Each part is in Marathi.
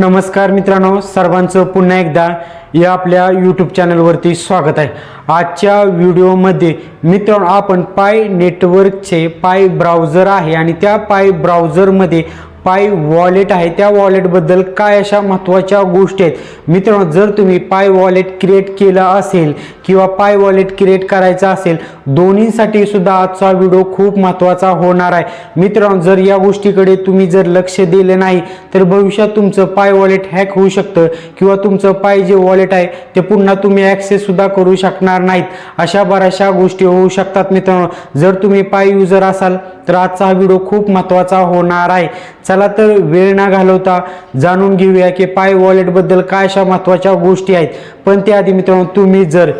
नमस्कार मित्रांनो सर्वांचं पुन्हा एकदा या आपल्या यूट्यूब चॅनलवरती स्वागत आहे. आजच्या व्हिडिओमध्ये मित्रांनो आपण पाय नेटवर्कचे पाय ब्राउझर आहे आणि त्या पाय ब्राउझरमध्ये पाय वॉलेट आहे. त्या वॉलेटबद्दल काय अशा महत्त्वाच्या गोष्टी आहेत? मित्रांनो जर तुम्ही पाय वॉलेट क्रिएट केलं असेल किंवा पाय वॉलेट क्रिएट करायचं असेल दोन्हीसाठी सुद्धा आजचा व्हिडिओ खूप महत्त्वाचा होणार आहे. मित्रांनो जर या गोष्टीकडे तुम्ही जर लक्ष दिले नाही तर भविष्यात तुमचं पाय वॉलेट हॅक होऊ शकतं किंवा तुमचं पाय जे वॉलेट आहे ते पुन्हा तुम्ही ॲक्सेस सुद्धा करू शकणार नाहीत. अशा बऱ्याचशा गोष्टी होऊ शकतात मित्रांनो. जर तुम्ही पाय युजर असाल तर आजचा हा व्हिडिओ खूप महत्त्वाचा होणार आहे. चला तर वेळ न घालवता जाणून घेऊया की पाय वॉलेटबद्दल काय अशा महत्त्वाच्या गोष्टी आहेत. पण त्याआधी मित्रांनो तुम्ही जर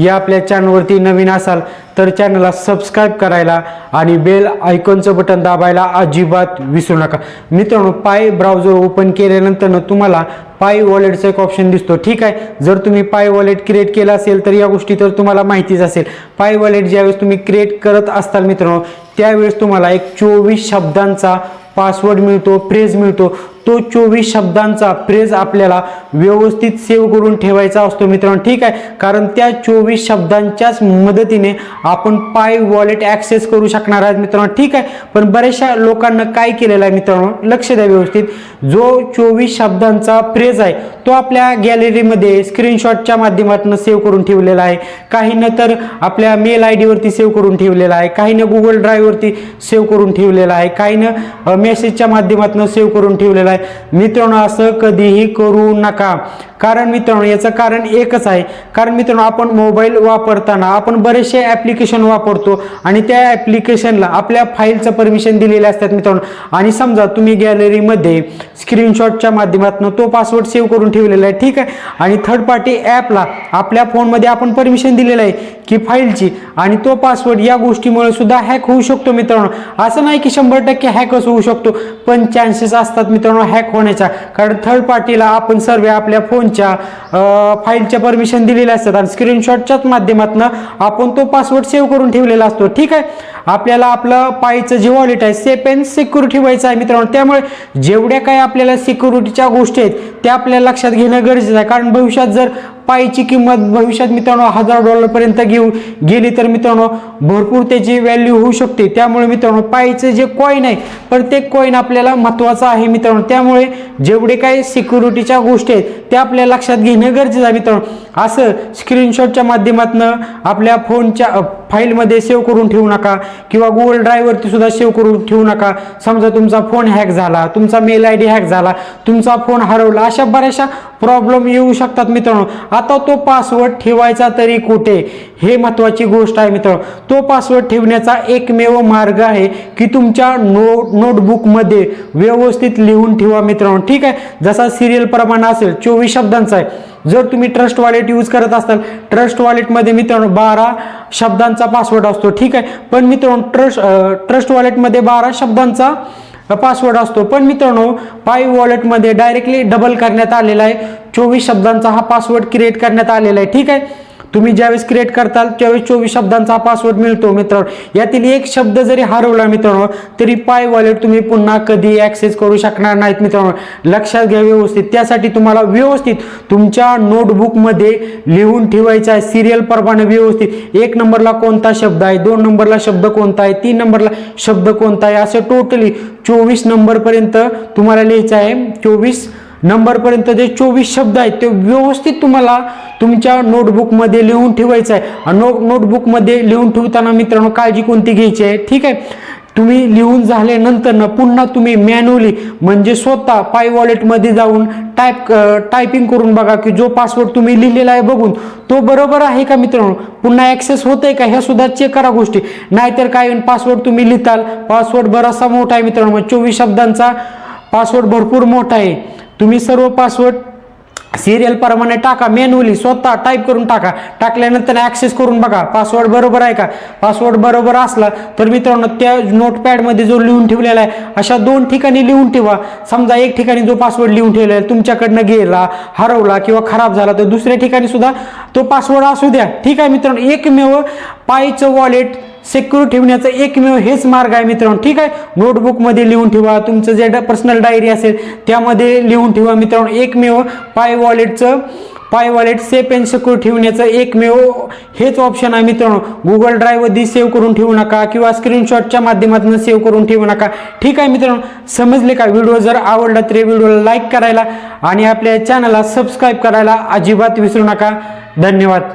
या आपल्या चॅनलवरती नवीन असाल तर चॅनलला सबस्क्राईब करायला आणि बेल आयकॉनचं बटन दाबायला अजिबात विसरू नका. मित्रांनो पाय ब्राउझर ओपन केल्यानंतरनं तुम्हाला पाय वॉलेटचं एक ऑप्शन दिसतो. ठीक आहे? जर तुम्ही पाय वॉलेट क्रिएट केलं असेल तर या गोष्टी तर तुम्हाला माहितीच असेल. पाय वॉलेट ज्यावेळेस तुम्ही क्रिएट करत असताल मित्रांनो त्यावेळेस तुम्हाला एक चोवीस शब्दांचा पासवर्ड मिळतो फ्रेज मिळतो. तो चोवीस शब्दांचा फ्रेज आपल्याला व्यवस्थित सेव्ह करून ठेवायचा असतो मित्रांनो. ठीक आहे? कारण त्या चोवीस शब्दांच्याच मदतीने आपण पाय वॉलेट ॲक्सेस करू शकणार आहात मित्रांनो. ठीक आहे? पण बऱ्याचशा लोकांना काय केलेलं आहे मित्रांनो? लक्ष द्या व्यवस्थित. जो चोवीस शब्दांचा फ्रेज आहे तो आपल्या गॅलरीमध्ये स्क्रीनशॉटच्या माध्यमातून सेव्ह करून ठेवलेला आहे. काहीनं तर आपल्या मेल आय डीवरती सेव्ह करून ठेवलेला आहे. काहीनं गुगल ड्राईव्हवरती सेव्ह करून ठेवलेला आहे. काहीनं मेसेजच्या माध्यमातून सेव्ह करून ठेवलेला आहे मित्रांनो असं कधीही करू नका. कारण मित्रांनो याचं कारण एकच आहे. कारण मित्रांनो आपण मोबाईल वापरताना आपण बरेचसे ॲप्लिकेशन वापरतो आणि त्या ॲप्लिकेशनला आपल्या फाईलचं परमिशन दिलेले असतात मित्रांनो. आणि समजा तुम्ही गॅलरीमध्ये स्क्रीनशॉटच्या माध्यमातून तो पासवर्ड सेव्ह करून ठेवलेला आहे ठीक आहे? आणि थर्ड पार्टी ॲपला आपल्या फोनमध्ये आपण परमिशन दिलेलं आहे की फाईलची आणि तो पासवर्ड या गोष्टीमुळे सुद्धा हॅक होऊ शकतो मित्रांनो. असं नाही की शंभर टक्के हॅकच होऊ शकतो पण चान्सेस असतात मित्रांनो हॅक होण्याचा कारण थर्ड पार्टीला आपण सर्व आपल्या फोन तुमच्या फाईलच्या परमिशन दिलेल्या असतात आणि स्क्रीनशॉटच्याच माध्यमातून आपण तो पासवर्ड सेव्ह करून ठेवलेला असतो. ठीक आहे? आपल्याला आपलं पायचं जे वॉलेट आहे सेफ अँड सिक्युर ठेवायचं आहे मित्रांनो. त्यामुळे जेवढ्या काही आपल्याला सिक्युरिटीच्या गोष्टी आहेत त्या आपल्याला लक्षात घेणं गरजेचं आहे. कारण भविष्यात जर पायची किंमत भविष्यात मित्रांनो हजार डॉलरपर्यंत घेऊ गेली तर मित्रांनो भरपूर त्याची व्हॅल्यू होऊ शकते. त्यामुळे मित्रांनो पायचं जे कॉईन आहे प्रत्येक कॉईन आपल्याला महत्त्वाचं आहे मित्रांनो. त्यामुळे जेवढे काही सिक्युरिटीच्या गोष्टी आहेत त्या आपल्या लक्षात घेणं गरजेचं आहे मित्रांनो. असं स्क्रीनशॉटच्या माध्यमातून आपल्या फोनच्या फाईलमध्ये सेव्ह करून ठेवू नका किंवा गुगल ड्राईव्हवरती सुद्धा सेव्ह करून ठेवू नका. समजा तुमचा फोन हॅक झाला तुमचा मेल आय डी हॅक झाला तुमचा फोन हरवला अशा बऱ्याचशा प्रॉब्लेम येऊ शकतात मित्रांनो. आता तो पासवर्ड ठेवायचा तरी कुठे? हे महत्त्वाची गोष्ट आहे मित्रांनो. तो पासवर्ड ठेवण्याचा एकमेव मार्ग आहे की तुमच्या नो नोटबुकमध्ये व्यवस्थित लिहून ठेवा मित्रांनो. ठीक आहे? जसा सिरियल प्रमाण असेल चोवीस शब्दांचा आहे. जर तुम्ही ट्रस्ट वॉलेट यूज करत असाल ट्रस्ट वॉलेटमध्ये मित्रांनो बारा शब्दांचा पासवर्ड असतो. ठीक आहे? पण मित्रांनो ट्रस्ट ट्रस्ट वॉलेटमध्ये बारा शब्दांचा पासवर्ड असतो. पण मित्रांनो पाय वॉलेटमध्ये डायरेक्टली डबल करण्यात आलेला आहे. चोवीस शब्दांचा हा पासवर्ड क्रिएट करण्यात आलेला आहे. ठीक आहे? तुम्ही ज्यावेळेस क्रिएट करताल त्यावेळेस चोवीस शब्दांचा पासवर्ड मिळतो मित्रांनो. यातील एक शब्द जरी हरवला मित्रांनो तरी पाय वॉलेट तुम्ही पुन्हा कधी ॲक्सेस करू शकणार नाहीत मित्रांनो. लक्षात घ्या व्यवस्थित. त्यासाठी तुम्हाला व्यवस्थित तुमच्या नोटबुकमध्ये लिहून ठेवायचं आहे. सिरियल प्रमाणे व्यवस्थित. एक नंबरला कोणता शब्द आहे दोन नंबरला शब्द कोणता आहे तीन नंबरला शब्द कोणता आहे असं टोटली चोवीस नंबरपर्यंत तुम्हाला लिहायचं आहे. चोवीस नंबरपर्यंत जे चोवीस शब्द आहेत ते व्यवस्थित तुम्हाला तुमच्या नोटबुकमध्ये लिहून ठेवायचं आहे. आणि नो नोटबुकमध्ये लिहून ठेवताना मित्रांनो काळजी कोणती घ्यायची आहे? ठीक आहे? तुम्ही लिहून झाल्यानंतर ना पुन्हा तुम्ही मॅन्युअली म्हणजे स्वतः पाय वॉलेटमध्ये जाऊन टाईप टायपिंग करून बघा की जो पासवर्ड तुम्ही लिहिलेला आहे बघून तो बरोबर आहे का मित्रांनो? पुन्हा ॲक्सेस होत आहे का? ह्या सुद्धा चेक करा गोष्टी. नाहीतर काय पासवर्ड तुम्ही लिहिताल. पासवर्ड बराचसा मोठा आहे मित्रांनो. चोवीस शब्दांचा पासवर्ड भरपूर मोठा आहे. तुम्ही सर्व पासवर्ड सिरियल प्रमाणे टाका मॅन्युअली स्वतः टाईप करून टाका. टाकल्यानंतर ॲक्सेस करून बघा पासवर्ड बरोबर आहे का? पासवर्ड बरोबर असला तर मित्रांनो त्या नोटपॅडमध्ये जो लिहून ठेवलेला आहे अशा दोन ठिकाणी लिहून ठेवा. समजा एक ठिकाणी जो पासवर्ड लिहून ठेवलेला आहे तुमच्याकडनं गेला हरवला किंवा खराब झाला तर दुसऱ्या ठिकाणी सुद्धा तो पासवर्ड असू द्या. ठीक आहे मित्रांनो एकमेव पायचं वॉलेट सेक्युर ठेवण्याचं एकमेव हेच मार्ग आहे मित्रांनो. ठीक आहे? नोटबुकमध्ये लिहून ठेवा. तुमचं जे पर्सनल डायरी असेल त्यामध्ये लिहून ठेवा मित्रांनो. एकमेव पाय वॉलेटचं पाय वॉलेट सेफ अँड सिक्युअर ठेवण्याचं एकमेव हेच ऑप्शन आहे मित्रांनो. गुगल ड्रायव्हवरती सेव्ह करून ठेवू नका किंवा स्क्रीनशॉटच्या माध्यमातून सेव्ह करून ठेवू नका. ठीक आहे मित्रांनो? समजले का? व्हिडिओ जर आवडला तर व्हिडिओला लाईक करायला आणि आपल्या चॅनलला सबस्क्राईब करायला अजिबात विसरू नका. धन्यवाद.